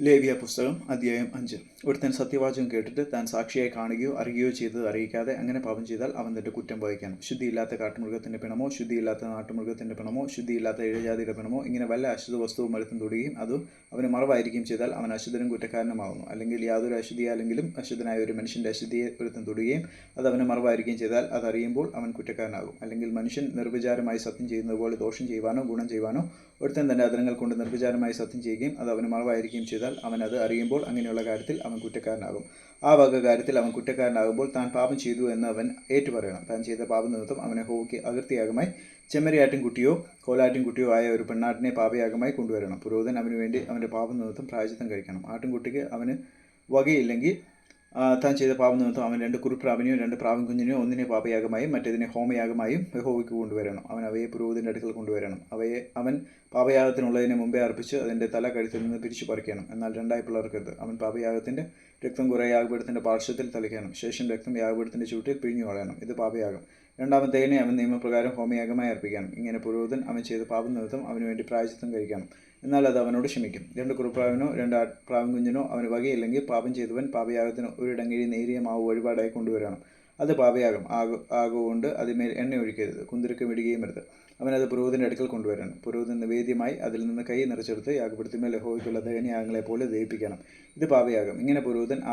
ലേവിയ പുസ്തകം അധ്യായം അഞ്ച്. ഒരുത്തൻ സത്യവാചകം കേട്ടിട്ട് താൻ സാക്ഷിയായി കാണുകയോ അറിയുകയോ ചെയ്തത് അറിയിക്കാതെ അങ്ങനെ പാപം ചെയ്താൽ അവൻ തന്റെ കുറ്റം വഹിക്കണം ശുദ്ധിയില്ലാത്ത കാട്ടുമൃഗത്തിന്റെ പിണമോ ശുദ്ധിയില്ലാത്ത നാട്ടുമൃഗത്തിന്റെ പിണമോ ശുദ്ധിയില്ലാത്ത ഇഴജാതിയുടെ പിണമോ ഇങ്ങനെ വല്ല അശുദ്ധ വസ്തുവും മരുത്തും തൊടുകയും അതും അവന് മറവായിരിക്കുകയും ചെയ്താൽ അവൻ അശുദ്ധനും കുറ്റക്കാരനുമാകുന്നു അല്ലെങ്കിൽ യാതൊരു അശുദ്ധിയാലെങ്കിലും അശുദ്ധനായ ഒരു മനുഷ്യന്റെ അശുദ്ധിയെ ഒരുത്തം തൊടുകയും അത് അവന് മറവായിരിക്കുകയും ചെയ്താൽ അത് അറിയുമ്പോൾ അവൻ കുറ്റക്കാരനാകും. അല്ലെങ്കിൽ മനുഷ്യൻ നിർവിചാരമായി സത്യം ചെയ്യുന്നത് പോലെ ദോഷം ചെയ്യുവാനോ ഗുണം ചെയ്യുവാനോ ഒരുത്തൻ തന്റെ അതിരങ്ങൾ കൊണ്ട് നിർവിചാരമായി സത്യം ചെയ്യുകയും അത് അവന് മറവായിരിക്കുകയും ചെയ്താൽ അവൻ അത് അറിയുമ്പോൾ അങ്ങനെയുള്ള കാര്യത്തിൽ അവൻ കുറ്റക്കാരനാകും. ആ വക കാര്യത്തിൽ അവൻ കുറ്റക്കാരനാകുമ്പോൾ താൻ പാപം ചെയ്തു എന്ന് അവൻ ഏറ്റുപറയണം. താൻ ചെയ്ത പാപം നിമിത്തം അവനെ ഹോക്ക് അതിർത്തിയാകമായി ചെമ്മരിയാട്ടിൻ കുട്ടിയോ കോലാട്ടിൻ കുട്ടിയോ ആയ ഒരു പെണ്ണാട്ടിനെ പാപയാഗമായി കൊണ്ടുവരണം. പുരോഹിതൻ അവന് വേണ്ടി അവന്റെ പാപം നിമിത്തം പ്രായചിത്തം കഴിക്കണം. ആട്ടിൻകുട്ടിക്ക് അവന് വകയില്ലെങ്കിൽ താൻ ചെയ്ത പാപം നിമിത്തം അവൻ രണ്ട് കുറുപ്രാവിനെയും രണ്ട് പ്രാവൻ കുഞ്ഞിനെയും ഒന്നിനെ പാപയാഗമായും മറ്റേതിനെ ഹോമയാഗമായും യഹോവയ്ക്ക് കൊണ്ടുവരണം. അവൻ അവയെ പുരോഹിതന്റെ അടുക്കൽ കൊണ്ടുവരണം. അവയെ അവൻ പാപയാഗത്തിനുള്ളതിനെ മുമ്പേ അർപ്പിച്ച് അതിന്റെ തല കഴുത്തിൽ നിന്ന് പിരിച്ചു പറിക്കണം. എന്നാൽ രണ്ടായി പിളർക്കരുത്. അവൻ പാപയാഗത്തിന്റെ രക്തം കുറേ യാഗപീഠത്തിന്റെ പാർശ്വത്തിൽ തളിക്കണം. ശേഷം രക്തം യാഗപീഠത്തിന്റെ ചൂട്ടിൽ പിഴിഞ്ഞു കളയണം. ഇത് പാപയാഗം. രണ്ടാമത്തേനെ അവൻ നിയമപ്രകാരം ഹോമയാഗമായി അർപ്പിക്കണം ഇങ്ങനെ പുരോഹിതൻ അവൻ ചെയ്ത പാപം നിമിത്തം അവന് വേണ്ടി പ്രായച്ചിത്തം കഴിക്കണം എന്നാൽ അത് അവനോട് ക്ഷമിക്കും. രണ്ട് കുറുപ്രാവിനോ രണ്ട് പ്രാവൻ കുഞ്ഞിനോ അവന് വകയില്ലെങ്കിൽ പാപം ചെയ്തവൻ പാപയാഗത്തിന് ഒരിടങ്ങഴി നേരിയ മാവ് വഴിപാടായി കൊണ്ടുവരണം. അത് പാപയാഗം ആകു ആകുകൊണ്ട് അതിന്മേൽ എണ്ണ ഒഴിക്കരുത്. കുന്തിരക്കം ഇടുകയും വരുത് അവനത് പുരോഹിതന്റെ അടുക്കൽ കൊണ്ടുവരണം. പുരോഹിതൻ നിവേദ്യമായി അതിൽ നിന്ന് കൈ നിറച്ചെടുത്ത് യാഗപ്പെടുത്തിമേൽ ലഹോയ്ക്കുള്ള ദഹനയാഗങ്ങളെ പോലെ ദഹിപ്പിക്കണം. ഇത് പാപയാഗം ഇങ്ങനെ പുരോഹിതൻ ആ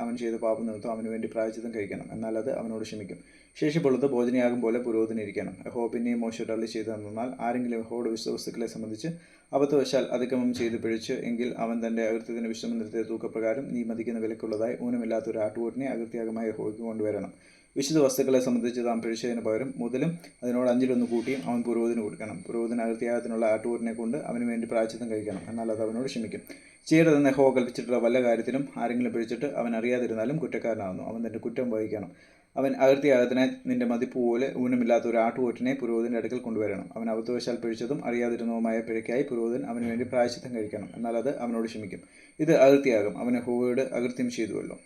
അവൻ ചെയ്ത പാപം നിമിത്തം അവന് വേണ്ടി പ്രായച്ചിത്തം കഴിക്കണം. എന്നാൽ അത് അവനോട് ക്ഷമിക്കും. ശേഷിപ്പുള്ളത് ഭോജനയാകും പോലെ പുരോഹിതനിരിക്കണം. യഹോ പിന്നെയും മോശം അള്ളി ചെയ്തു തന്നാൽ ആരെങ്കിലും യഹോയുടെ വിശ്വവസ്തുക്കളെ സംബന്ധിച്ച് അബദ്ധവശാൽ അതിക്രമം ചെയ്ത് പിഴച്ച് എങ്കിൽ അവൻ തന്റെ അകൃത്യത്തിന് വിശ്രമം നിർത്തിയ തൂക്കപ്രകാരം നീ മതിക്കുന്ന വിലക്കുള്ളതായി ഊനമില്ലാത്ത ഒരു ആട്ടുകൂട്ടിനെ അകൃത്യാഗമായി യഹോയ്ക്ക് കൊണ്ടുവരണം. വിശുദ്ധ വസ്തുക്കളെ സംബന്ധിച്ച് താൻ പിഴച്ചതിന് പകരം മുതലും അതിനോട് അഞ്ചിലൊന്ന് കൂട്ടിയും അവൻ പുരോഹിതന് കൊടുക്കണം. പുരോഹിതൻ അകൃത്യാഗത്തിനുള്ള ആട്ടുകൂട്ടിനെ കൊണ്ട് അവന് വേണ്ടി പ്രായച്ചിത്തം കഴിക്കണം. എന്നാൽ അത് അവനോട് ക്ഷമിക്കും. ചെയ്യരുതെന്ന് ഹോ കൽപ്പിച്ചിട്ടുള്ള വല്ല കാര്യത്തിലും ആരെങ്കിലും പിഴച്ചിട്ട് അവൻ അറിയാതിരുന്നാലും കുറ്റക്കാരനാകുന്നു. അവൻ തന്റെ കുറ്റം വഹിക്കണം. അവൻ അകൃത്യയാഗത്തിനെ നിന്റെ മതിപ്പ് പോലെ ഊനമില്ലാത്ത ഒരു ആട്ടുകൊറ്റിനെ പുരോഹിതന്റെ അടുക്കൽ കൊണ്ടുവരണം. അവൻ അബദ്ധവശാൽ പിഴിച്ചതും അറിയാതിരുന്നതുമായ പിഴയ്ക്കായി പുരോഹിതൻ അവന് വേണ്ടി പ്രായശിത്തം കഴിക്കണം. എന്നാൽ അത് അവനോട് ക്ഷമിക്കും. ഇത് അകൃത്യാകും അവന് ഹോവയോട് അകൃത്യം ചെയ്തുവല്ലോ